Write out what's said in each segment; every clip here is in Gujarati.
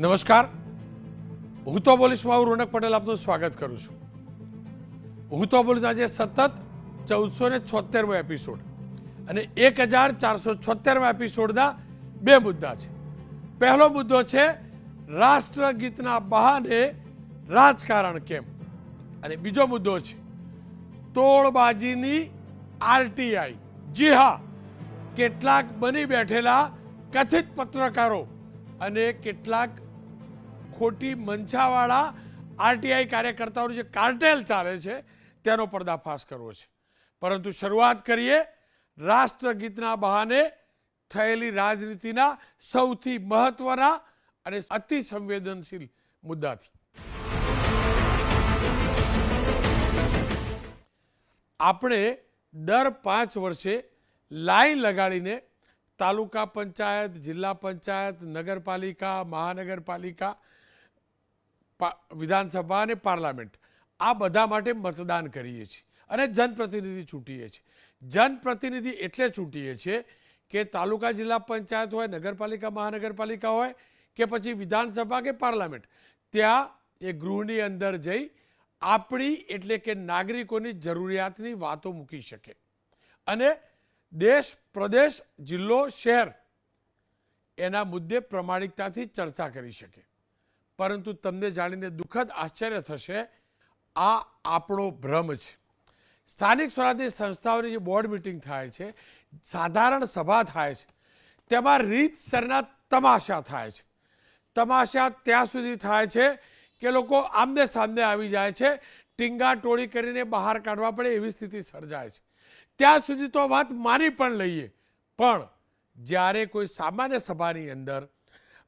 નમસ્કાર. હું તો બોલીશમાં હું રોનક પટેલ આપનું સ્વાગત કરું છું. હું તો બોલીશ આજે સતત ચૌદસો ને છોતેરમો એપિસોડ અને એક હજાર ચારસો છોતેરમા એપિસોડના બે મુદ્દા છે. પહેલો મુદ્દો છે, રાષ્ટ્રગીતના બહાને રાજકારણ કેમ? અને બીજો મુદ્દો છે તોડબાજીની આરટીઆઈ. જી હા, કેટલાક બની બેઠેલા કથિત પત્રકારો અને કેટલાક ખોટી મંછાવાળા આરટીઆઈ કાર્યકર્તાઓનું જે કાર્ટેલ ચાલે છે, તેનો પર્દાફાશ કરવો છે. પરંતુ શરૂઆત કરીએ રાષ્ટ્રગીતના બહાને થયેલી રાજનીતિના સૌથી મહત્વના અને અતિ સંવેદનશીલ મુદ્દાથી. આપણે દર પાંચ વર્ષે લાઈન લગાડીને તાલુકા પંચાયત, જિલ્લા પંચાયત, નગરપાલિકા, મહાનગરપાલિકા વિધાનસભા અને પાર્લામેન્ટ. આ બધા માટે મતદાન કરીએ છીએ અને જનપ્રતિનિધિ ચૂંટીએ છીએ. જનપ્રતિનિધિ એટલે ચૂંટીએ છીએ કે તાલુકા જિલ્લા પંચાયત હોય, નગરપાલિકા, મહાનગરપાલિકા હોય કે પછી વિધાનસભા કે પાર્લામેન્ટ. ત્યાં એ ગૃહની અંદર જઈ આપણી એટલે કે નાગરિકોની જરૂરિયાતની વાતો મૂકી શકે. અને દેશ, પ્રદેશ, જિલ્લો, શહેર એના મુદ્દે પ્રમાણિકતાથી ચર્ચા કરી શકે. પરંતુ તમને જાણીને દુઃખદ આશ્ચર્ય થશે, આ આપણો ભ્રમ છે. સ્થાનિક સ્વરાજની સંસ્થાઓની જે બોર્ડ મિટિંગ થાય છે, સાધારણ સભા થાય છે, તેમાં રીતસરના તમાશા થાય છે. તમાશા ત્યાં સુધી થાય છે કે લોકો આમને સામને આવી જાય છે, ટીંગા ટોળી કરીને બહાર કાઢવા પડે એવી સ્થિતિ સર્જાય છે. ત્યાં સુધી તો વાત માની પણ લઈએ. પણ જ્યારે કોઈ સામાન્ય સભાની અંદર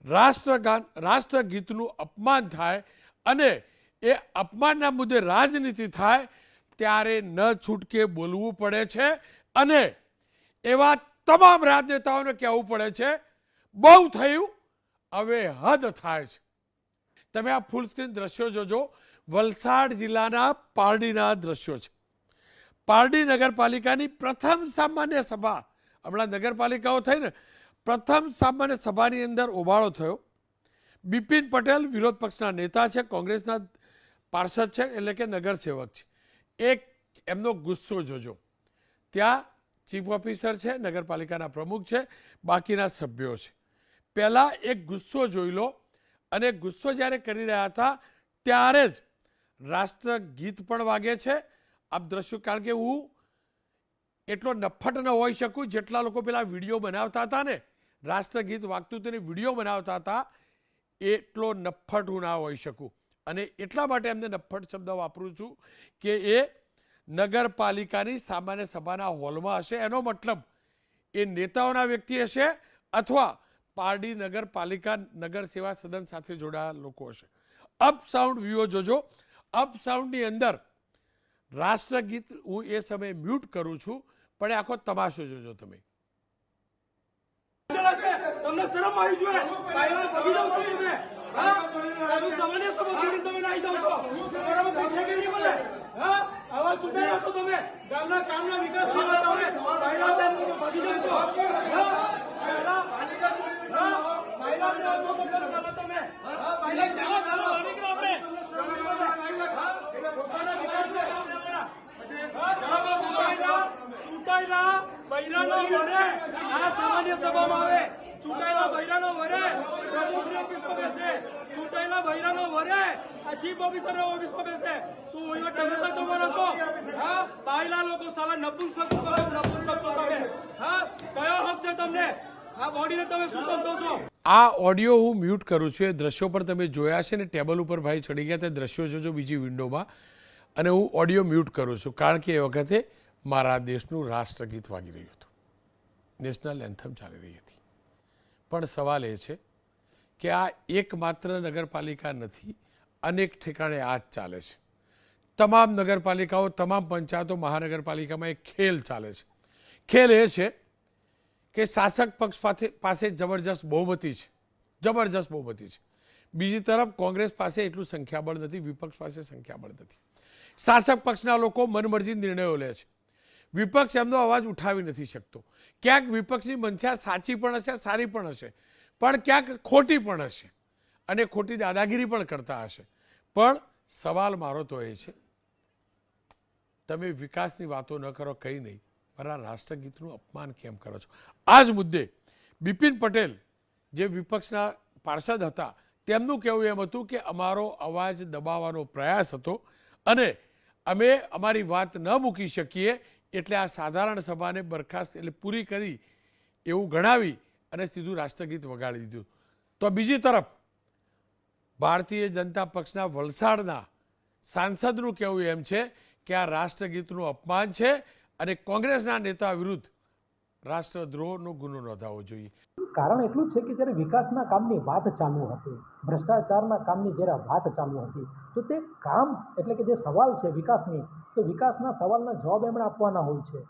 રાષ્ટ્રગાન, રાષ્ટ્રગીતનું અપમાન થાય અને એ અપમાનના મુદ્દે રાજનીતિ થાય, ત્યારે ન છૂટકે બોલવું પડે છે અને એવા તમામ રાજનેતાઓને કહેવું પડે છે, બહુ થયું, હવે હદ થાય છે. તમે આ ફૂલ સ્ક્રીન દ્રશ્યો જોજો. વલસાડ જિલ્લાના પારડીના દ્રશ્યો છે. પારડી નગરપાલિકાની પ્રથમ સામાન્ય સભા હમણાં નગરપાલિકાઓ થઈ ને પ્રથમ સામાન્ય સભાની અંદર ઓબાળો થયો. બિપિન પટેલ વિરોધ પક્ષના નેતા છે, કોંગ્રેસના પાર્ષદ છે, એટલે કે નગરસેવક છે. એક એમનો ગુસ્સો જોજો. ત્યાં ચીફ ઓફિસર છે, નગરપાલિકાના પ્રમુખ છે, બાકીના સભ્યો છે. પહેલાં એક ગુસ્સો જોઈ લો અને ગુસ્સો જ્યારે કરી રહ્યા હતા, ત્યારે જ રાષ્ટ્રગીત પણ વાગે છે. આપ દ્રશ્યો કારણ કે હું એટલો નફટ ન હોઈ શકું જેટલા લોકો પેલા વીડિયો બનાવતા હતા ને રાષ્ટ્રગીત વાગતું તેને વીડિયો બનાવતા હતા, એટલો નફ્ફટ હું ના હોઈ શકું. અને એટલા માટે એમને નફ્ફટ શબ્દ વાપરું છું કે એ નગરપાલિકાની સામાન્ય સભાના હોલમાં હશે. એનો મતલબ એ નેતાઓના વ્યક્તિ હશે અથવા પારડી નગરપાલિકા નગર સેવા સદન સાથે જોડાયેલા લોકો હશે. અપ સાઉન્ડ વ્યૂઓ જોજો. અપ સાઉન્ડની અંદર રાષ્ટ્રગીત હું એ સમયે મ્યુટ કરું છું, પણ આખો તમાશો જોજો તમે. તમને શરમ આવી જોઈએ. કાયદો દબી જાવ છો તમે. હા? તમે સામાન્ય છોડીને તમે નાઈ જાવ છો. શરમ પૂછે કે નહીં બોલે હા? આવા ચૂંટાયા છો તમે. ગામના કામના વિકાસની વાત આવે તમે ભાગી જાવ છો. જેવા છો તો કેમ તમને પોતાના લેવાના ચૂંટાયેલા બૈરાનો આ સામાન્ય સભામાં આવે ચૂંટાયેલા બૈરાનો વરે પ્રમુખની ઓફિસમાં બેસે. ચૂંટાયેલા બૈરાનો વરે આ ચીફ ઓફિસરના ઓફિસમાં બેસે. શું વહીવટ તમે સાચવવાના છો? હા? બાયલા લોકો સાલા નપુંસક નપુંસક છો તમે હા? કયો હક છે તમને? આ બોડીને તમે શું સમજો છો? આ ઓડિયો હું મ્યુટ કરું છું. એ દ્રશ્યો પર તમે જોયા છે ને, ટેબલ ઉપર ભાઈ ચડી ગયા, તે દ્રશ્યો જોજો બીજી વિન્ડોમાં. અને હું ઓડિયો મ્યુટ કરું છું, કારણ કે એ વખતે મારા દેશનું રાષ્ટ્રગીત વાગી રહ્યું હતું. નેશનલ એન્થમ ચાલી રહી હતી. પણ સવાલ એ છે કે આ એકમાત્ર નગરપાલિકા નથી, અનેક ઠેકાણે આ જ ચાલે છે. તમામ નગરપાલિકાઓ, તમામ પંચાયતો મહાનગરપાલિકામાં એક ખેલ ચાલે છે. ખેલ એ છે કે શાસક પક્ષ પાસે પાસે જબરજસ્ત બહુમતી છે. જબરજસ્ત બહુમતી છે. બીજી તરફ કોંગ્રેસ પાસે એટલું સંખ્યાબળ નથી, વિપક્ષ પાસે સંખ્યાબળ નથી. શાસક પક્ષના લોકો મનમરજી નિર્ણયો લે છે. વિપક્ષ એમનો અવાજ ઉઠાવી નથી શકતો. ક્યાંક વિપક્ષની મંશા સાચી પણ હશે, સારી પણ હશે. પણ ક્યાંક ખોટી પણ હશે. અને ખોટી દાદાગીરી પણ કરતા હશે. પણ સવાલ મારો તો એ છે, તમે વિકાસની વાતો ન કરો, કંઈ નહીં. મારા રાષ્ટ્રગીતનું અપમાન કેમ કરો છો? આ જ મુદ્દે બિપિન પટેલ જે વિપક્ષના પાર્ષદ હતા, તેમનું કહેવું એમ હતું કે અમારો અવાજ દબાવવાનો પ્રયાસ હતો અને અમે અમારી વાત ન મૂકી શકીએ એટલે આ સાધારણ સભાને બરખાસ્ત એટલે પૂરી કરી એવું ગણાવી અને સીધું રાષ્ટ્રગીત વગાડી દીધું. તો બીજી તરફ ભારતીય જનતા પક્ષના વલસાડના સાંસદનું કહેવું એમ છે કે આ રાષ્ટ્રગીતનું અપમાન છે અને કોંગ્રેસના નેતા વિરુદ્ધ રાષ્ટ્રદ્રોહનો ગુનો નોંધાવવો જોઈએ. કારણ એટલું જ છે કે જ્યારે વિકાસના કામની વાત ચાલુ હતી ભ્રષ્ટાચારના કામની જ્યારે વાત ચાલુ હતી તો તે કામ એટલે કે જે સવાલ છે વિકાસની તો વિકાસના સવાલના જવાબ એમણે આપવાના હોય છે.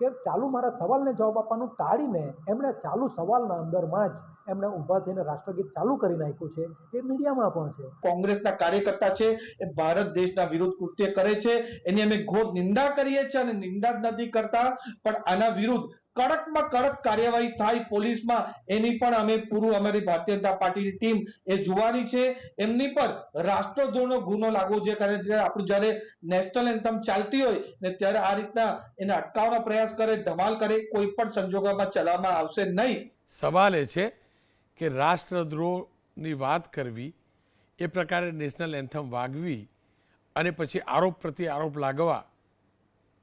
કે ચાલુ મારા સવાલને જવાબ આપવાનું ટાળીને એમણે ચાલુ સવાલના અંદરમાં જ એમણે ઊભા થઈને રાષ્ટ્રગીત ચાલુ કરી નાખ્યું છે એ મીડિયામાં પણ છે. કોંગ્રેસના કાર્યકર્તા છે એ ભારત દેશના વિરુદ્ધ કૃત્ય કરે છે એની અમે ઘોર નિંદા કરીએ છીએ અને નિંદા જ નથી કરતા પણ આના વિરુદ્ધ કડકમાં કડક કાર્યવાહી થાય પોલીસમાં, એની પણ અમે પૂરું અમારી ભારતીય જનતા પાર્ટીની ટીમ એ જોવાની છે. એમની પર રાષ્ટ્રદ્રોહનો ગુનો લાગવો જોઈએ, કારણ કે આપણું જ્યારે નેશનલ એન્થમ ચાલતી હોય ને ત્યારે આ રીતના એને અટકાવવાનો પ્રયાસ કરે, ધમાલ કરે, કોઈ પણ સંજોગોમાં ચલાવવામાં આવશે નહીં. સવાલ એ છે કે રાષ્ટ્રદ્રોહની વાત કરવી, એ પ્રકારે નેશનલ એન્થમ વાગવી અને પછી આરોપ પ્રત્યે આરોપ લાગવા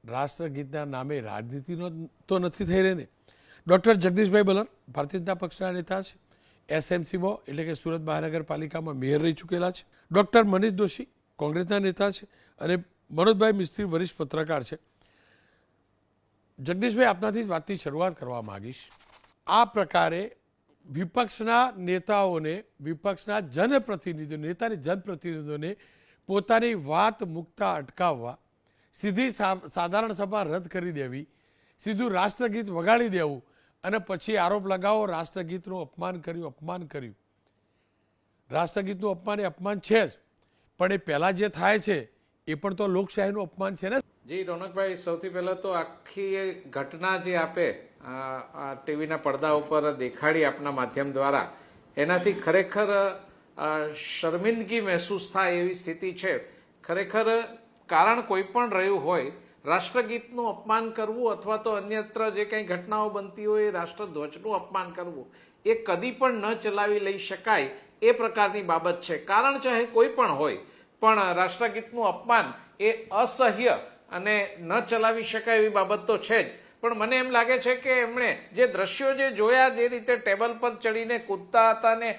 રાષ્ટ્રગીતના નામે રાજનીતિનો તો નથી થઈ રહી ને. ડૉક્ટર જગદીશભાઈ બલર, ભારતીય જનતા પક્ષના નેતા છે. એસએમસીમાં એટલે કે સુરત મહાનગરપાલિકામાં મેયર રહી ચૂકેલા છે. ડૉક્ટર મનીષ દોશી, કોંગ્રેસના નેતા છે. અને મનોજભાઈ મિસ્ત્રી, વરિષ્ઠ પત્રકાર છે. જગદીશભાઈ, આપનાથી જ વાતની શરૂઆત કરવા માંગીશ. આ પ્રકારે વિપક્ષના નેતાઓને, વિપક્ષના જનપ્રતિનિધિઓ નેતાની જનપ્રતિનિધિઓને પોતાની વાત મૂકતા અટકાવવા સીધી સાધારણ સભા રદ કરી દેવી, સીધું રાષ્ટ્રગીત વગાડી દેવું અને પછી આરોપ લગાવો, રાષ્ટ્રગીતનું અપમાન કર્યું અપમાન કર્યું. રાષ્ટ્રગીતનું અપમાન એ અપમાન છે જ, પણ એ પહેલાં જે થાય છે, એ પણ તો લોકશાહીનું અપમાન છે ને? જી, રોનકભાઈ, સૌથી પહેલાં તો આખી ઘટના જે આપે, આ- ટીવીના પડદા ઉપર દેખાડી આપના માધ્યમ દ્વારા, એનાથી ખરેખર શર્મિંદગી મહેસૂસ થાય એવી સ્થિતિ છે. ખરેખર કારણ કોઈ પણ રહ્યું હોય, રાષ્ટ્રગીતનું અપમાન કરવું અથવા તો અન્યત્ર જે કંઈ ઘટનાઓ બનતી હોય એ રાષ્ટ્રધ્વજનું અપમાન કરવું, એ કદી પણ ન ચલાવી લઈ શકાય એ પ્રકારની બાબત છે. કારણ ચાહે કોઈ પણ હોય, પણ રાષ્ટ્રગીતનું અપમાન એ અસહ્ય અને ન ચલાવી શકાય એવી બાબત તો છે જ. પણ મને એમ લાગે છે કે એમણે જે દ્રશ્યો જે જોયા, જે રીતે ટેબલ પર ચડીને કૂદતા હતા ને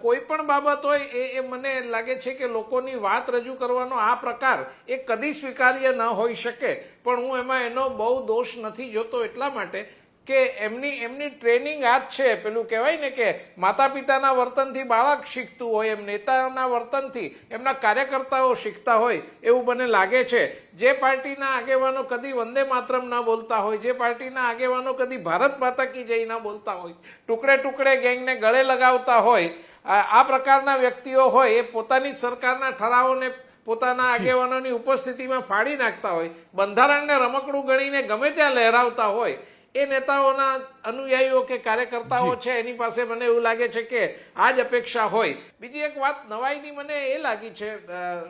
કોઈ પણ બાબત હોય એ એ મને લાગે છે કે લોકોની વાત રજૂ કરવાનો આ પ્રકાર એ કદી સ્વીકાર્ય ન હોઈ શકે. પણ હું એમાં એનો બહુ દોષ નથી જોતો એટલા માટે કે એમની એમની ટ્રેનિંગ આ જ છે. પેલું કહેવાય ને કે માતા પિતાના વર્તનથી બાળક શીખતું હોય એમ નેતાના વર્તનથી એમના કાર્યકર્તાઓ શીખતા હોય એવું મને લાગે છે. જે પાર્ટીના આગેવાનો કદી વંદે માતરમ ન બોલતા હોય જે પાર્ટીના આગેવાનો કદી ભારત માતા કી જઈ ન બોલતા હોય ટુકડે ટુકડે ગેંગને ગળે લગાવતા હોય આ આ પ્રકારના વ્યક્તિઓ હોય એ પોતાની જ સરકારના ઠરાવોને પોતાના આગેવાનોની ઉપસ્થિતિમાં ફાડી નાખતા હોય બંધારણને રમકડું ગણીને ગમે ત્યાં લહેરાવતા હોય એ નેતાઓના અનુયાયીઓ કે કાર્યકર્તાઓ છે એની પાસે મને એવું લાગે છે કે આ જ અપેક્ષા હોય. બીજી એક વાત નવાઈની મને એ લાગી છે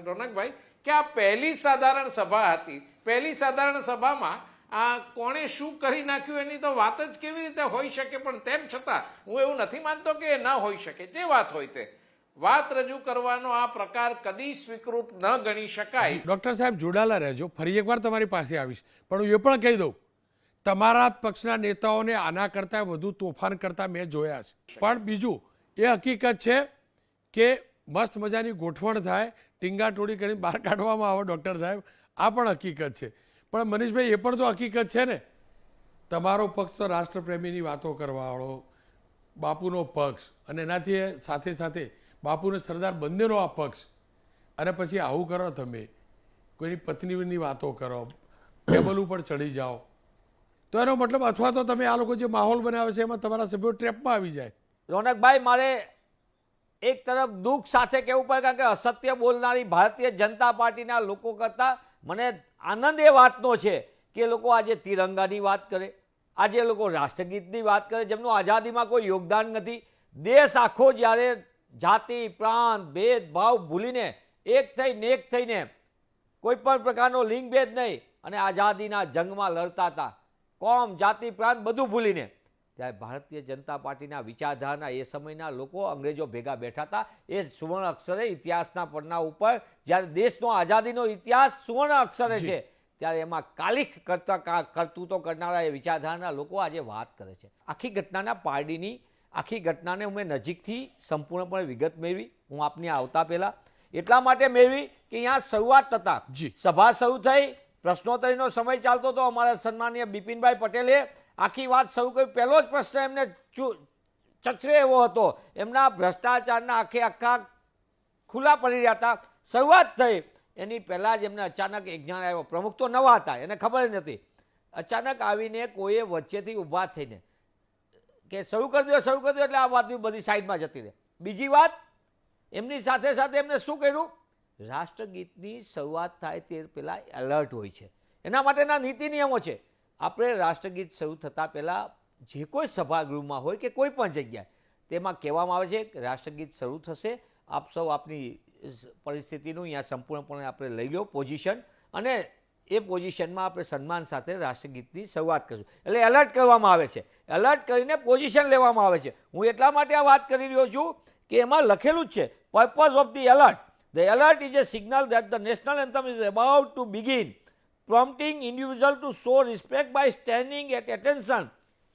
રોનકભાઈ કે આ પહેલી સાધારણ સભા હતી. પહેલી સાધારણ સભામાં આ કોણે શું કરી નાખ્યું એની તો વાત જ કેવી રીતે હોઈ શકે પણ તેમ છતાં હું એવું નથી માનતો કે એ ન હોઈ શકે. જે વાત હોય તે. વાત રજૂ કરવાનો આ પ્રકાર કદી સ્વીકૃત ન ગણી શકાય. ડૉક્ટર સાહેબ જોડાયેલા રહેજો. ફરી એકવાર તમારી પાસે આવીશ. પણ હું એ પણ કહી દઉં તમારા પક્ષના નેતાઓને આના કરતાં વધુ તોફાન કરતા મેં જોયા છે. પણ બીજું, એ હકીકત છે કે મસ્ત મજાની ગોઠવણ થાય ટીંગાટોળી કરીને બહાર કાઢવામાં આવે, ડૉક્ટર સાહેબ, આ પણ હકીકત છે. પણ મનીષભાઈ, એ પણ તો હકીકત છે ને? તમારો પક્ષ તો રાષ્ટ્રપ્રેમીની વાતો કરવાવાળો બાપુનો પક્ષ, અને એનાથી સાથે સાથે બાપુને સરદાર બંનેનો આ પક્ષ. અને પછી આવું કરો તમે, કોઈની પત્નીની વાતો કરો, ટેબલ ઉપર ચડી જાઓ. તો એનો મતલબ અથવા તો તમે આ લોકો જે માહોલ બનાવે છે એમાં તમારા સભ્યો ટ્રેપમાં આવી જાય. રોનકભાઈ, મારે એક તરફ દુઃખ સાથે કહેવું પડે કારણ કે અસત્ય બોલનારી ભારતીય જનતા પાર્ટીના લોકો કરતાં મને આનંદ એ વાતનો છે કે લોકો આજે તિરંગાની વાત કરે. આજે લોકો રાષ્ટ્રગીતની વાત કરે. જેમનું આઝાદીમાં કોઈ યોગદાન નથી. દેશ આખો જ્યારે જાતિ, પ્રાંત ભેદભાવ ભૂલીને એક થઈને એક થઈને કોઈ પણ પ્રકારનો લિંગભેદ નહીં અને આઝાદીના જંગમાં લડતા હતા. કોમ જાતિ પ્રાંત બધું ભૂલીને. ત્યારે ભારતીય જનતા પાર્ટીના વિચારધારાના એ સમયના લોકો અંગ્રેજો ભેગા બેઠા હતા. એ સુવર્ણ અક્ષરે ઇતિહાસના પન્ના ઉપર જ્યારે દેશનો આઝાદીનો ઇતિહાસ સુવર્ણ અક્ષરે છે ત્યારે એમાં કાલિખ કરતા કરતૂતો કરનારા એ વિચારધારાના લોકો આજે વાત કરે છે. આખી ઘટનાના પારડીની આખી ઘટનાને હું મેં નજીકથી સંપૂર્ણપણે વિગત મેળવી. હું આપની આવતા પહેલાં એટલા માટે મેળવી કે અહીંયા શરૂઆત થતા. સભા શરૂ થઈ પ્રશ્નોત્તરીનો સમય ચાલતો હતો. અમારા સન્માનીય બિપિનભાઈ પટેલે આખી વાત શરૂ કરી પહેલો જ પ્રશ્ન એમને ચચરે એવો હતો. એમના ભ્રષ્ટાચારના આખે આખા ખુલ્લા પડી રહ્યા હતા. શરૂઆત થઈ. એની પહેલાં જ એમને અચાનક એક જ્ઞાન આવ્યો. પ્રમુખ તો નવા હતા, એને ખબર જ નથી. અચાનક આવીને કોઈએ વચ્ચેથી ઊભા થઈને કે શરૂ કરી દો શરૂ કરી દો એટલે આ વાત બધી સાઈડમાં જતી રહે. બીજી વાત, એમની સાથે સાથે એમને શું કર્યું? રાષ્ટ્રગીતની શરૂઆત થાય તે પહેલાં એલર્ટ હોય છે. એના માટેના નીતિ નિયમો છે. આપણે રાષ્ટ્રગીત શરૂ થતાં પહેલાં જે કોઈ સભાગૃહમાં હોય કે કોઈ પણ જગ્યાએ, તેમાં કહેવામાં આવે છે કે રાષ્ટ્રગીત શરૂ થશે, આપ સૌ આપની પરિસ્થિતિનું અહીંયા સંપૂર્ણપણે આપણે લઈ લો પોઝિશન અને એ પોઝિશનમાં આપણે સન્માન સાથે રાષ્ટ્રગીતની શરૂઆત કરીશું. એટલે એલર્ટ કરવામાં આવે છે. એલર્ટ કરીને પોઝિશન લેવામાં આવે છે. હું એટલા માટે આ વાત કરી રહ્યો છું કે એમાં લખેલું જ છે. Purpose of the alert the alert is a signal that the national anthem is about to begin prompting individual to show respect by standing at attention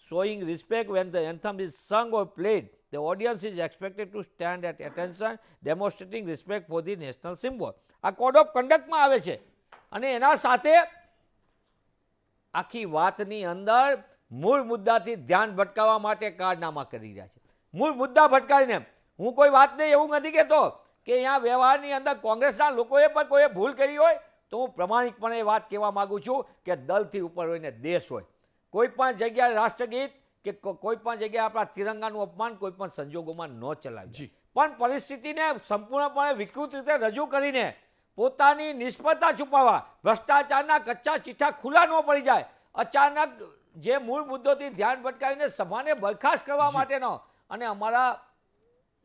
showing respect when the anthem is sung or played the audience is expected to stand at attention demonstrating respect for the national symbol આ કોડ ઓફ કન્ડક્ટમાં આવે છે અને એના સાથે આખી વાતની અંદર મૂળ મુદ્દાથી ધ્યાન ભટકાવવા માટે કારનામા કરી રહ્યા છે મૂળ મુદ્દા ભટકાવીને હું કોઈ વાત નહીં એવું નથી કહેતો કે અહીંયા વ્યવહારની અંદર કોંગ્રેસના લોકોએ પણ કોઈએ ભૂલ કરી હોય તો હું પ્રમાણિકપણે એ વાત કહેવા માગું છું કે દલથી ઉપર હોય ને દેશ હોય. કોઈ પણ જગ્યાએ રાષ્ટ્રગીત કે કો- કોઈ પણ જગ્યાએ આપણા તિરંગાનું અપમાન કોઈ પણ સંજોગોમાં ન ચલાવી પણ પરિસ્થિતિને સંપૂર્ણપણે વિકૃત રીતે રજૂ કરીને પોતાની નિષ્ફળતા છુપાવવા ભ્રષ્ટાચારના કચ્ચા ચીઠા ખુલ્લા ન પડી જાય અચાનક જે મૂળ મુદ્દોથી ધ્યાન ભટકાવીને સભાને બરખાસ્ત કરવા માટેનો અને અમારા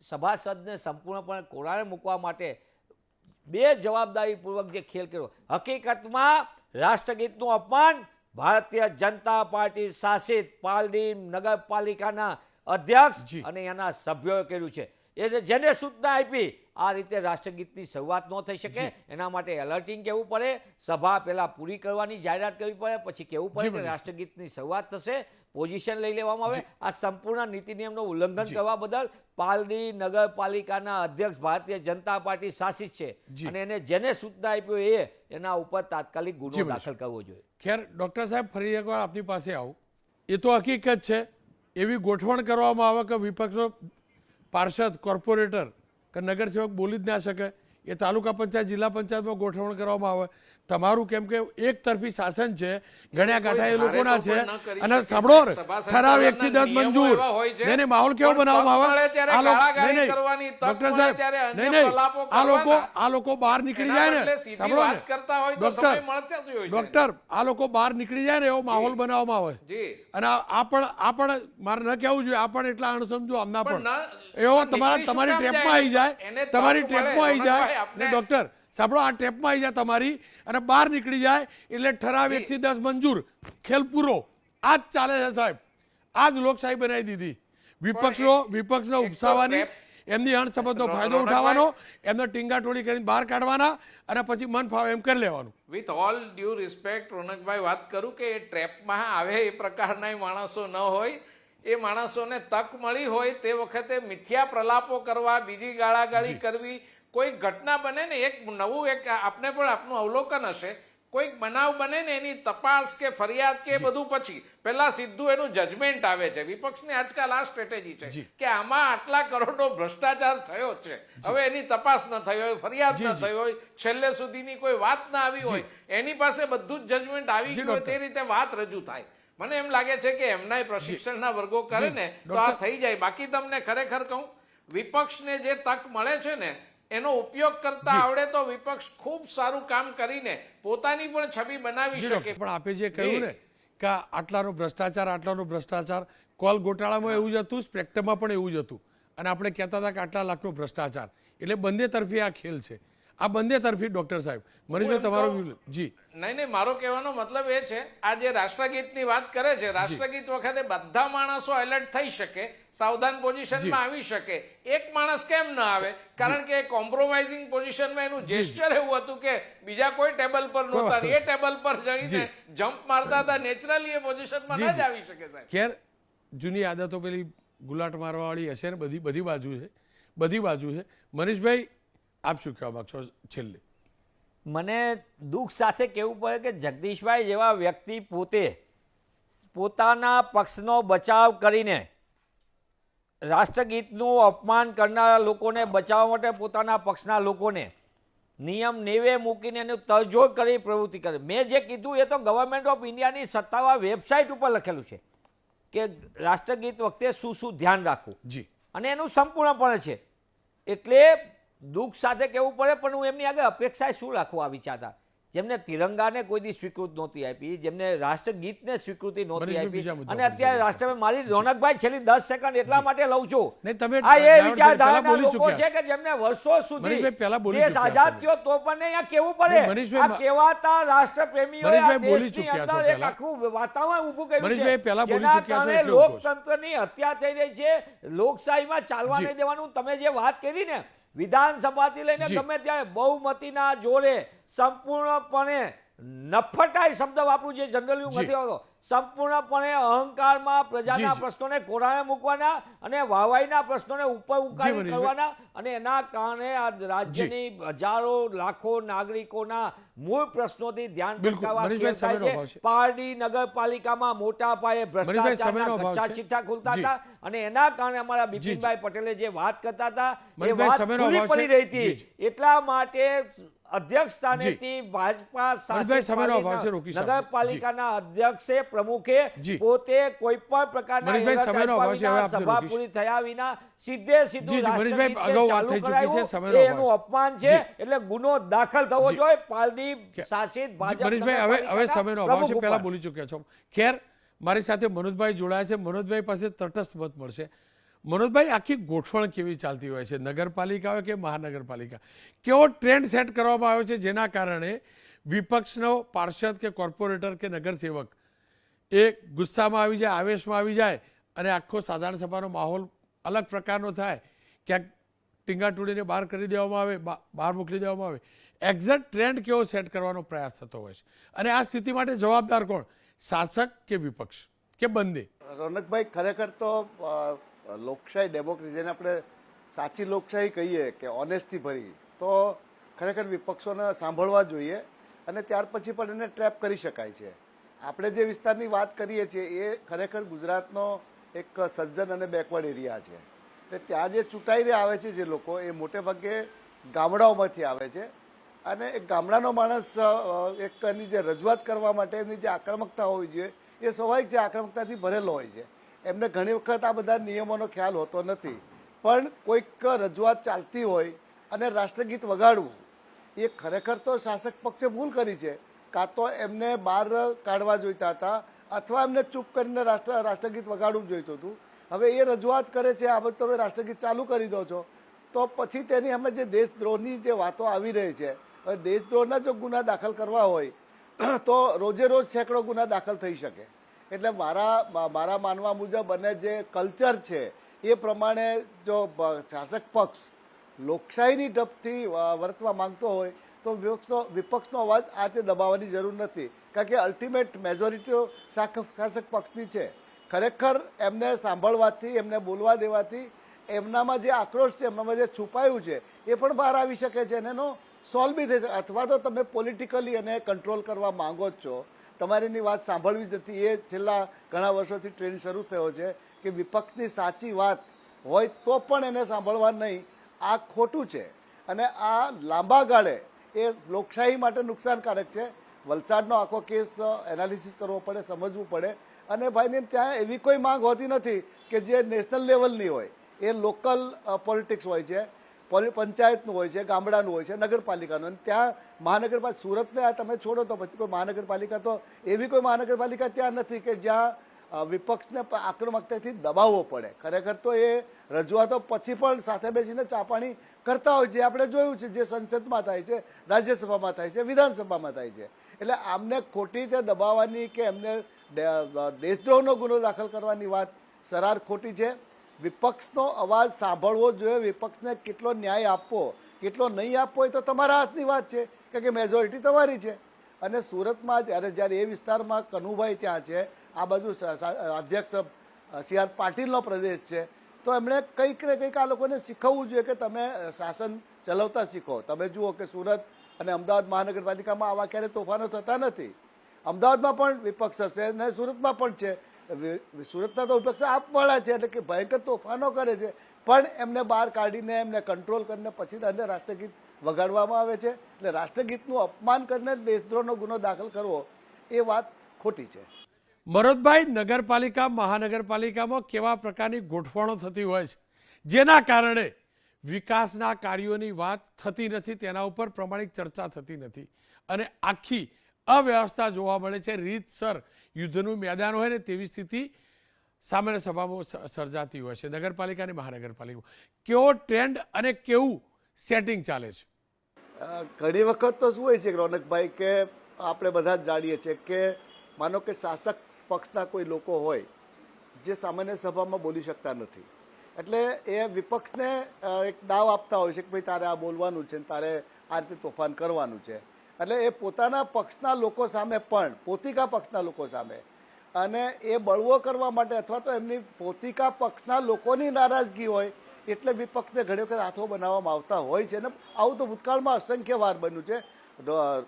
સભાસદને સંપૂર્ણપણે કોરાને મૂકવા માટે બે જવાબદારીપૂર્વક જે ખેલ કર્યો હકીકતમાં રાષ્ટ્રગીતનું અપમાન ભારતીય જનતા પાર્ટી શાસિત પાલડી નગરપાલિકાના અધ્યક્ષ અને એના સભ્યોએ કર્યું છે. એટલે જેને સૂચના આપી આ રીતે રાષ્ટ્રગીતની શરૂઆત ન થઈ શકે. એના માટે એલર્ટિંગ કહેવું પડે. સભા પહેલાં પૂરી કરવાની જાહેરાત કરવી પડે પછી કહેવું પડે કે રાષ્ટ્રગીતની શરૂઆત થશે. પોઝિશન લઈ લેવામાં આવે. આ સંપૂર્ણ નીતિ નિયમનો ઉલ્લંઘન કરવા બદલ પાલડી નગરપાલિકાના અધ્યક્ષ ભારતીય જનતા પાર્ટી શાસિત છે. અને એને જેને સૂચના આપ્યો એ એના ઉપર તાત્કાલિક ગુનો દાખલ કરવો જોઈએ. ખેર ડૉક્ટર સાહેબ ફરી એકવાર આપની પાસે આવું. એ તો હકીકત છે. એવી ગોઠવણ કરવામાં આવે કે વિપક્ષો પાર્ષદ કોર્પોરેટર કે નગરસેવક બોલી જ ના શકે. એ તાલુકા પંચાયત જિલ્લા પંચાયતમાં ગોઠવણ કરવામાં આવે. તમારું કેમ કે એક તરફી શાસન છે ગણ્યા ગાંઠા એ લોકોના છે અને. સાંભળો સભા ઠરાવ એક થી દસ મંજૂર. એને માહોલ કેવો બનાવવામાં આવે? આ લોકો નહીં નહીં. ડૉક્ટર સાહેબ નહીં નહીં. આ લોકો આ લોકો બહાર નીકળી જાય ને. સાંભળો ને. ડોક્ટર ડોક્ટર આ લોકો બહાર નીકળી જાય ને એવો માહોલ બનાવવામાં આવે. અને આ પણ આ પણ મારે ન કહેવું જોઈએ આ પણ એટલા અણસમજો આમના પણ એવો તમારા તમારી ટ્રેપમાં આવી જાય? તમારી ટ્રેપમાં આવી જાય. ને ડૉક્ટર સાંભળો આ ટ્રેપમાં આવી જાય તમારી અને બહાર નીકળી જાય એટલે ઠરાવ. એકથી દસ મંજૂર. ખેલ પૂરો. આ જ ચાલે છે સાહેબ. આ જ લોકશાહી બનાવી દીધી. વિપક્ષો વિપક્ષને ટ્રેપ- એમની અણસમજનો ફાયદો ઉઠાવવાનો એમને ટીંગાટોળી કરીને બહાર કાઢવાના અને પછી મન ફાવે એમ કરી લેવાનું. વિથ ઓલ ડ્યુ રિસ્પેક્ટ રોનકભાઈ વાત કરું કે એ ટ્રેપમાં આવે એ પ્રકારના માણસો ન હોય. એ માણસોને તક મળી હોય તે વખતે મિથ્યા પ્રલાપો કરવા બીજી ગાળાગાળી કરવી કોઈ ઘટના બને ને એક નવું એક આપને પણ આપનું અવલોકન હશે કોઈક બનાવ બને ને એની તપાસ કે ફરિયાદ કે બધું પછી. પહેલા સીધું એનું જજમેન્ટ આવે છે. વિપક્ષની આજકાલ આ સ્ટ્રેટેજી છે કે આમાં આટલા કરોડો ભ્રષ્ટાચાર થયો છે. હવે એની તપાસ ન થઈ હોય ફરિયાદ ન થઈ હોય છેલ્લે સુધીની કોઈ વાત ના આવી હોય એની પાસે બધું જ જજમેન્ટ આવી ગયું હોય તે રીતે વાત રજૂ થાય. મને એમ લાગે છે કે એમના પ્રશિક્ષણના વર્ગો કરે ને તો આ થઈ જાય. બાકી તમને ખરેખર કહું વિપક્ષને જે તક મળે છે ને એનો ઉપયોગ કરતા આવડે તો વિપક્ષ ખૂબ સારું કામ કરીને પોતાની પણ છબી બનાવી શકે. પણ આપે જે કહ્યું ને કે આટલાનો ભ્રષ્ટાચાર આટલાનો ભ્રષ્ટાચાર કોલ ગોટાળામાં એવું જ હતું સ્પેક્ટ્રમમાં પણ એવું જ હતું. અને આપણે કહેતા હતા કે આટલા લાખનો ભ્રષ્ટાચાર. એટલે બંને તરફી આ ખેલ છે. આ બંને તરફી ડૉક્ટર સાહેબ. મનીષભાઈ તમારો જી. નહીં નહીં મારો કહેવાનો મતલબ એ છે આ જે રાષ્ટ્રગીતની વાત કરે છે રાષ્ટ્રગીત વખતે બધા માણસો એલર્ટ થઈ શકે સાવધાન પોઝિશનમાં આવી શકે. એક માણસ કેમ ન આવે? કારણ કે કોમ્પ્રોમાઇઝિંગ પોઝિશનમાં એનું જેસ્ચર એવું હતું કે બીજા કોઈ ટેબલ પર નહોતા એ ટેબલ પર જઈને જમ્પ મારતા હતા નેચરલી એ પોઝિશનમાં ન જ. આવી શકે સાહેબ. ખેર જૂની આદતો પેલી ગુલાટ મારવાવાળી હશે ને બધી બધી બાજુ છે. બધી બાજુ છે. મનીષભાઈ આપ શું કહેવા માગશો છેલ્લે? મને દુઃખ સાથે કહેવું પડે કે જગદીશભાઈ જેવા વ્યક્તિ પોતે પોતાના પક્ષનો બચાવ કરીને રાષ્ટ્રગીતનું અપમાન કરનારા લોકોને બચાવવા માટે પોતાના પક્ષના લોકોને નિયમ નેવે મૂકીને એનું તરજોડ કરી પ્રવૃત્તિ કરે. મેં જે કીધું એ તો ગવર્મેન્ટ ઓફ ઇન્ડિયાની સત્તાવાર વેબસાઇટ ઉપર લખેલું છે કે રાષ્ટ્રગીત વખતે શું શું ધ્યાન રાખવું. જી. અને એનું સંપૂર્ણપણે છે. એટલે દુઃખ સાથે કહેવું પડે પણ હું એમની આગળ અપેક્ષાએ શું રાખવું આ વિચારતા જેમને તિરંગાને કોઈ દી સ્વીકૃત નહોતી આપી જેમને રાષ્ટ્રગીતને સ્વીકૃતિ નહોતી આપી અને અત્યારે રાષ્ટ્રમાં મારી રોનકભાઈ છેલ્લી દસ સેકન્ડ એટલા માટે લઉં છું. આ એ વિચારધારાના લોકો છે કે જેમને વર્ષો સુધી દેશ આઝાદ થયો તો પણ અહીંયા કેવું પડે? આ કેવાતા રાષ્ટ્રપ્રેમીઓએ આ બોલી દેશની છો અંદર એક આખું વાતાવરણ ઊભું કર્યું છે. જેના કારણે. લોકતંત્રની હત્યા થઈ રહી છે. લોકશાહીમાં ચાલવા. નહીં દેવાનું. તમે જે વાત કરી ને વિધાનસભાથી લઈને ગમે ત્યારે બહુમતીના જોરે સંપૂર્ણપણે નફટાય શબ્દ વાપરું જે જનરલી નથી આવતો સંપૂર્ણપણે અહંકારમાં પ્રજાના. પ્રશ્નોને કોરાણે મૂકવાના અને વાવાઈના પ્રશ્નોને ઉપર ઉકાળી કરવાના અને એના કારણે આ રાજ્યની હજારો લાખો નાગરિકોના મૂળ પ્રશ્નોથી ધ્યાન. ભટકાવવા. પારડી નગરપાલિકામાં મોટા પાયે ભ્રષ્ટાચારના સમયનો કચ્ચા છે. ચિઠ્ઠા ખુલતા હતા અને એના કારણે અમારા. બિપિનભાઈ પટેલે જે વાત કરતા હતા એ વાત ખુલ્લી પડી રહી હતી. એટલા માટે અધ્યક્ષ સ્થાનેથી ભાજપા. નગરપાલિકાના અધ્યક્ષે પ્રમુખે પોતે કોઈ પણ પ્રકારના સભા પૂરી થયા વિના સીધે સીધું એનું અપમાન છે એટલે ગુનો દાખલ થવો જોઈએ પાલડી શાસિત ભાજપ હવે હવે સમયનો અભાવ છે પહેલા. બોલી ચૂક્યા છો. ખેર મારી સાથે મનોજભાઈ જોડાયા છે. મનોજભાઈ પાસે તટસ્થ મત મળશે. મનોજભાઈ, આખી ગોઠવણ કેવી ચાલતી હોય છે? નગરપાલિકા હોય કે મહાનગરપાલિકા? કેવો ટ્રેન્ડ સેટ કરવામાં આવ્યો છે જેના કારણે વિપક્ષનો પાર્ષદ કે કોર્પોરેટર કે નગરસેવક એ ગુસ્સામાં આવી જાય, આવેશમાં આવી જાય અને આખો સાધારણ સભાનો માહોલ અલગ પ્રકારનો થાય. ક્યાંક ટીંગા ટૂડીને બહાર કરી દેવામાં આવે બહાર મોકલી દેવામાં આવે. એક્ઝેક્ટ ટ્રેન્ડ કેવો સેટ કરવાનો પ્રયાસ થતો હોય છે? અને આ સ્થિતિ માટે જવાબદાર કોણ? શાસક કે વિપક્ષ? કે બંને? રોનકભાઈ, ખરેખર તો લોકશાહી ડેમોક્રેસી, જેને આપણે સાચી લોકશાહી કહીએ કે ઓનેસ્ટી ભરી, તો ખરેખર વિપક્ષોને સાંભળવા જોઈએ અને ત્યાર પછી પણ એને ટ્રેપ કરી શકાય છે. આપણે જે વિસ્તારની વાત કરીએ છીએ, એ ખરેખર ગુજરાતનો એક સજ્જન અને બેકવર્ડ એરિયા છે. એટલે ત્યાં જે ચૂંટાઈને આવે છે જે લોકો, એ મોટે ભાગે ગામડાઓમાંથી આવે છે. અને એક ગામડાનો માણસ એકની જે રજૂઆત કરવા માટેની જે આક્રમકતા હોવી જોઈએ, એ સ્વાભાવિક છે, આક્રમકતાથી ભરેલો હોય છે. એમને ઘણી વખત આ બધા નિયમોનો ખ્યાલ હોતો નથી. પણ કોઈક રજૂઆત ચાલતી હોય અને રાષ્ટ્રગીત વગાડવું, એ ખરેખર તો શાસક પક્ષે ભૂલ કરી છે. કાં તો એમને બહાર કાઢવા જોઈતા હતા, અથવા એમને ચૂપ કરીને રાષ્ટ્ર, રાષ્ટ્રગીત વગાડવું જોઈતું હતું. હવે એ રજૂઆત કરે છે, આ બધું તમે રાષ્ટ્રગીત ચાલુ કરી દો છો. તો પછી તેની અમે જે દેશદ્રોહની જે વાતો આવી રહી છે, હવે દેશદ્રોહના જો ગુના દાખલ કરવા હોય, તો રોજે રોજ સેંકડો ગુના દાખલ થઈ શકે. એટલે મારા મારા માનવા મુજબ અને જે કલ્ચર છે, એ પ્રમાણે જો શાસક પક્ષ લોકશાહીની ઢબથી વર્તવા માંગતો હોય, તો વિપક્ષનો વિપક્ષનો અવાજ આ રીતે દબાવવાની જરૂર નથી. કારણ કે અલ્ટિમેટ મેજોરિટીઓ શાસક શાસક પક્ષની છે. ખરેખર એમને સાંભળવાથી, એમને બોલવા દેવાથી, એમનામાં જે આક્રોશ છે, એમનામાં જે છુપાયું છે, એ પણ બહાર આવી શકે છે. અને એનો સોલ્વ બી થઈ શકે. અથવા તો તમે પોલિટિકલી એને કંટ્રોલ કરવા માંગો જ છો. તમારીની વાત સાંભળવી જ નથી એ છેલ્લા ઘણા વર્ષોથી ટ્રેન્ડ શરૂ થયો છે કે વિપક્ષની સાચી વાત હોય તો પણ એને સાંભળવા નહીં. આ ખોટું છે અને આ લાંબા ગાળે એ લોકશાહી માટે નુકસાનકારક છે. વલસાડનો આખો કેસ એનાલિસિસ કરવો પડે, સમજવું પડે. અને ભાઈને ત્યાં એવી કોઈ માંગ હોતી નથી કે જે નેશનલ લેવલની હોય. એ લોકલ પોલિટિક્સ હોય છે. પંચાયતનું હોય છે, ગામડાનું હોય છે, નગરપાલિકાનું. અને ત્યાં મહાનગરપાલિકા, સુરતને આ તમે છોડો તો પછી કોઈ મહાનગરપાલિકા તો, એવી કોઈ મહાનગરપાલિકા ત્યાં નથી કે જ્યાં વિપક્ષને આક્રમકતાથી દબાવવો પડે. ખરેખર તો એ રજૂઆતો પછી પણ સાથે બેસીને ચાપાણી કરતા હોય છે. આપણે જોયું છે, જે સંસદમાં થાય છે, રાજ્યસભામાં થાય છે, વિધાનસભામાં થાય છે. એટલે આમને ખોટી રીતે દબાવવાની કે એમને દેશદ્રોહનો ગુનો દાખલ કરવાની વાત સરાર ખોટી છે. વિપક્ષનો અવાજ સાંભળવો જોઈએ, વિપક્ષને કેટલો ન્યાય આપવો, કેટલો નહીં આપવો એ તો તમારા હાથની વાત છે, કારણ કે મેજોરિટી તમારી છે. અને સુરતમાં જ્યારે જ્યારે એ વિસ્તારમાં કનુભાઈ ત્યાં છે, આ બાજુ અધ્યક્ષ સી આર પાટીલનો પ્રદેશ છે, તો એમણે કંઈક ને કંઈક આ લોકોને શીખવવું જોઈએ કે તમે શાસન ચલાવતા શીખો. તમે જુઓ કે સુરત અને અમદાવાદ મહાનગરપાલિકામાં આવા ક્યારે તોફાનો થતા નથી. અમદાવાદમાં પણ વિપક્ષ હશે અને સુરતમાં પણ છે. સુરતના તો વિપક્ષ આપવાળા છે, એટલે કે ભયંકર તોફાનો કરે છે. પણ એમને બહાર કાઢીને, એમને કંટ્રોલ કરીને પછી અને રાષ્ટ્રગીત વગાડવામાં આવે છે. એટલે રાષ્ટ્રગીતનું અપમાન કરીને દેશદ્રોહનો ગુનો દાખલ કરવો એ વાત ખોટી છે. મરોદભાઈ, નગરપાલિકા, મહાનગરપાલિકામાં કેવા પ્રકારની ગોઠવણો થતી હોય છે? જેના કારણે વિકાસના કાર્યોની વાત થતી નથી, તેના ઉપર પ્રમાણિક ચર્ચા થતી નથી. અને આખી અવ્યવસ્થા જોવા મળે છે. રીતસર યુદ્ધનું મેદાન હોય ને તેવી સ્થિતિ સામાન્ય સભામાં સર્જાતી હોય છે. નગરપાલિકા અને મહાનગરપાલિકામાં. કેવો ટ્રેન્ડ અને કેવું સેટિંગ ચાલે છે? ઘણી વખત તો શું હોય છે રોનકભાઈ કે આપણે બધા જ જાણીએ છીએ કે માનો કે શાસક પક્ષના કોઈ લોકો હોય જે સામાન્ય સભામાં બોલી શકતા નથી. એટલે એ વિપક્ષને એક દાવ આપતા હોય છે કે ભાઈ તારે આ બોલવાનું છે તારે આ રીતે તોફાન કરવાનું છે. એટલે એ પોતાના પક્ષના લોકો સામે પણ, પોતિકા પક્ષના લોકો સામે. અને એ બળવો કરવા માટે અથવા તો એમની પોતિકા પક્ષના લોકોની નારાજગી હોય, એટલે વિપક્ષને ઘણી વખત હાથો બનાવવામાં આવતા હોય છે. ને આવું તો ભૂતકાળમાં અસંખ્ય વાર બન્યું છે.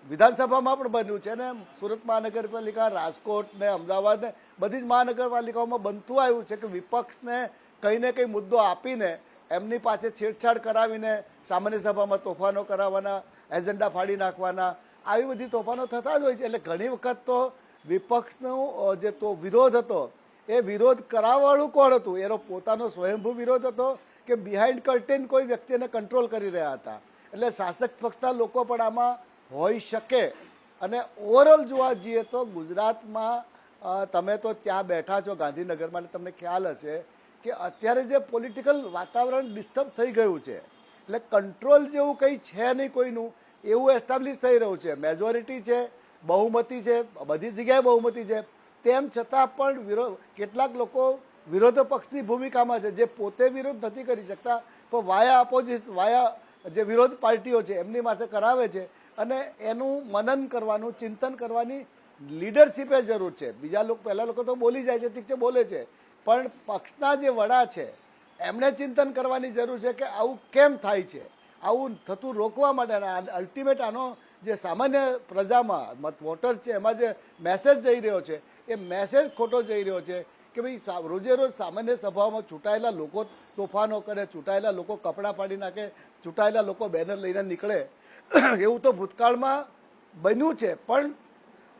વિધાનસભામાં પણ બન્યું છે ને સુરત મહાનગરપાલિકા, રાજકોટ ને અમદાવાદ ને બધી જ મહાનગરપાલિકાઓમાં બનતું આવ્યું છે કે વિપક્ષને કંઈ ને કંઈ મુદ્દો આપીને એમની પાસે છેડછાડ કરાવીને સામાન્ય સભામાં તોફાનો કરાવવાના એજન્ડા ફાડી નાખવાના. આવી બધી તોફાનો થતા જ હોય છે. એટલે ઘણી વખત તો વિપક્ષનો જે તો વિરોધ હતો, એ વિરોધ કરાવવાળું કોણ હતું? એનો પોતાનો સ્વયંભૂ વિરોધ હતો કે બિહાઇન્ડ કર્ટેન કોઈ વ્યક્તિને કંટ્રોલ કરી રહ્યા હતા. એટલે શાસક પક્ષના લોકો પણ આમાં હોઈ શકે. અને ઓવરઓલ જોવા જઈએ તો ગુજરાતમાં તમે તો ત્યાં બેઠા છો ગાંધીનગરમાં, એટલે તમને ખ્યાલ હશે કે અત્યારે જે પોલિટિકલ વાતાવરણ ડિસ્ટર્બ થઈ ગયું છે. એટલે કંટ્રોલ જેવું કંઈ છે નહીં કોઈનું. એવું એસ્ટાબ્લિશ થઈ રહ્યું છે. મેજોરિટી છે, બહુમતી છે, બધી જગ્યાએ બહુમતી છે. તેમ છતાં પણ વિરોધ કેટલાક લોકો વિરોધ પક્ષની ભૂમિકામાં છે, જે પોતે વિરોધ નથી કરી શકતા પણ વાયા અપોઝિટ વાયા જે વિરોધ પાર્ટીઓ છે, એમની માથે કરાવે છે. અને એનું મનન કરવાનું, ચિંતન કરવાની લીડરશીપે જરૂર છે. બીજા લોકો, પહેલાં લોકો તો બોલી જાય છે, ઠીક છે, બોલે છે. પણ પક્ષના જે વડા છે, એમણે ચિંતન કરવાની જરૂર છે કે આવું કેમ થાય છે? આવું થતું રોકવા માટે અલ્ટિમેટ આનો જે સામાન્ય પ્રજામાં, મત વોટર છે, એમાં જે મેસેજ જઈ રહ્યો છે, એ મેસેજ ખોટો જઈ રહ્યો છે કે ભાઈ રોજે રોજ સામાન્ય સભાઓમાં ચૂંટાયેલા લોકો તોફાનો કરે, ચૂંટાયેલા લોકો કપડાં પાડી નાખે, ચૂંટાયેલા લોકો બેનર લઈને નીકળે. એવું તો ભૂતકાળમાં બન્યું છે, પણ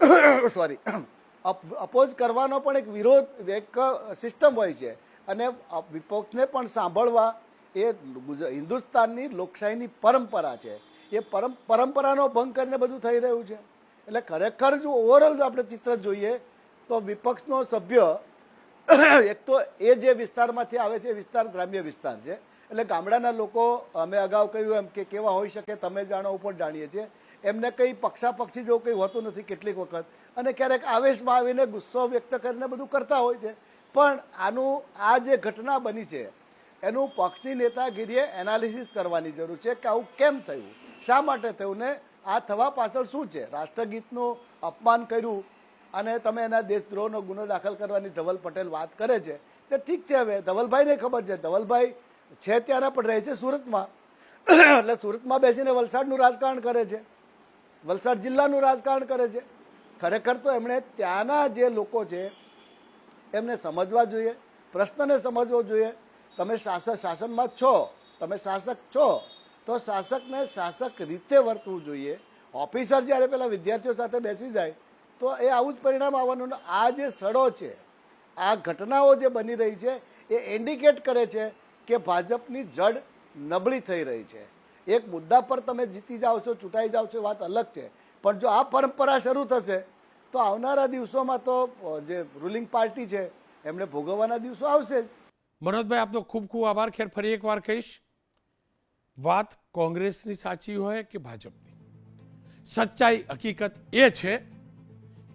સોરી અપોઝ કરવાનો પણ એક વિરોધ એક સિસ્ટમ હોય છે. અને વિપક્ષને પણ સાંભળવા એ હિન્દુસ્તાનની લોકશાહીની પરંપરા છે. એ પરમ, પરંપરાનો ભંગ કરીને બધું થઈ રહ્યું છે. એટલે ખરેખર જો ઓવરઓલ આપણે ચિત્ર જોઈએ, તો વિપક્ષનો સભ્ય એક તો એ જે વિસ્તારમાંથી આવે છે, એ વિસ્તાર ગ્રામ્ય વિસ્તાર છે. એટલે ગામડાના લોકો, અમે અગાઉ કહ્યું એમ કે કેવા હોઈ શકે, તમે જાણો પણ જાણીએ છીએ. એમને કંઈ પક્ષાપક્ષી જેવું કંઈ હોતું નથી કેટલીક વખત. અને ક્યારેક આવેશમાં આવીને ગુસ્સો વ્યક્ત કરીને બધું કરતા હોય છે. પણ આનું, આ જે ઘટના બની છે એનું પક્ષની નેતાગીરીએ એનાલિસિસ કરવાની જરૂર છે કે આવું કેમ થયું? શા માટે થયું ને આ થવા પાછળ શું છે? રાષ્ટ્રગીતનું અપમાન કર્યું અને તમે એના દેશદ્રોહનો ગુનો દાખલ કરવાની ધવલ પટેલ વાત કરે છે. તે ઠીક છે હવે, ધવલભાઈને ખબર છે. ધવલભાઈ છે ત્યારે પણ રહે છે સુરતમાં. એટલે સુરતમાં બેસીને વલસાડનું રાજકારણ કરે છે. વલસાડ જિલ્લાનું રાજકારણ કરે છે. ખરેખર તો એમણે ત્યાંના જે લોકો છે, એમને સમજવા જોઈએ, પ્રશ્નને સમજવો જોઈએ તમે શાસક, શાસનમાં છો. તમે શાસક છો. તો શાસકને શાસક રીતે વર્તવું જોઈએ. ઓફિસર જ્યારે પેલા વિદ્યાર્થીઓ સાથે બેસી જાય, તો એ આવું જ પરિણામ આવવાનું આ જે સડો છે, આ ઘટનાઓ જે બની રહી છે, એ ઇન્ડિકેટ કરે છે કે ભાજપની જડ નબળી થઈ રહી છે. એક મુદ્દા પર તમે જીતી જાઓ છો, ચૂંટાઈ જાઓ છો વાત અલગ છે. પણ જો આ પરંપરા શરૂ થશે, તો આવનારા દિવસોમાં તો જે રૂલિંગ પાર્ટી છે એમણે ભોગવવાના દિવસો આવશે જ. મનોજભાઈ, આપનો ખૂબ ખૂબ આભાર. ખેર, ફરી એક વાર કહીશ, વાત કોંગ્રેસની સાચી હોય કે ભાજપની? સચ્ચાઈ હકીકત એ છે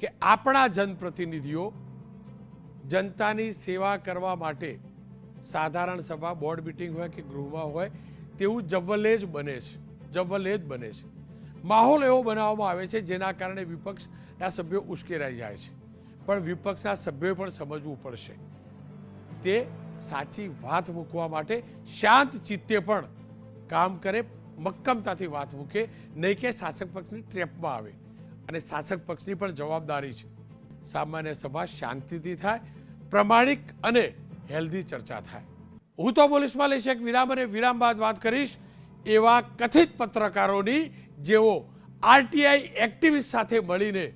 કે આપણા જનપ્રતિનિધિઓ જનતાની સેવા કરવા માટે સાધારણ સભા, બોર્ડ મિટિંગ હોય કે ગૃહમાં હોય, તેવું જવલ્લે જ બને છે. જવલ્લે જ બને છે. માહોલ એવો બનાવવામાં આવે છે જેના કારણે વિપક્ષના સભ્યો ઉશ્કેરાઈ જાય છે. પણ વિપક્ષના સભ્યોએ પણ સમજવું પડશે. તે સાચી વાત મૂકવા માટે શાંત ચિત્તે પણ કામ કરે, મક્કમતાથી વાત મૂકે, નહીં કે શાસક પક્ષની ટ્રેપમાં આવે. અને શાસક પક્ષની પણ જવાબદારી છે. સામાન્ય સભા શાંતિથી થાય, પ્રમાણિક અને હેલ્ધી ચર્ચા થાય. હું તો પોલીસમાં લઈશ એક વિરામ અને વિરામ બાદ વાત કરીશ એવા કથિત પત્રકારોની જેઓ આરટીઆઈ એક્ટિવિસ્ટ સાથે મળીને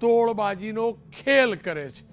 તોડબાજીનો ખેલ કરે છે.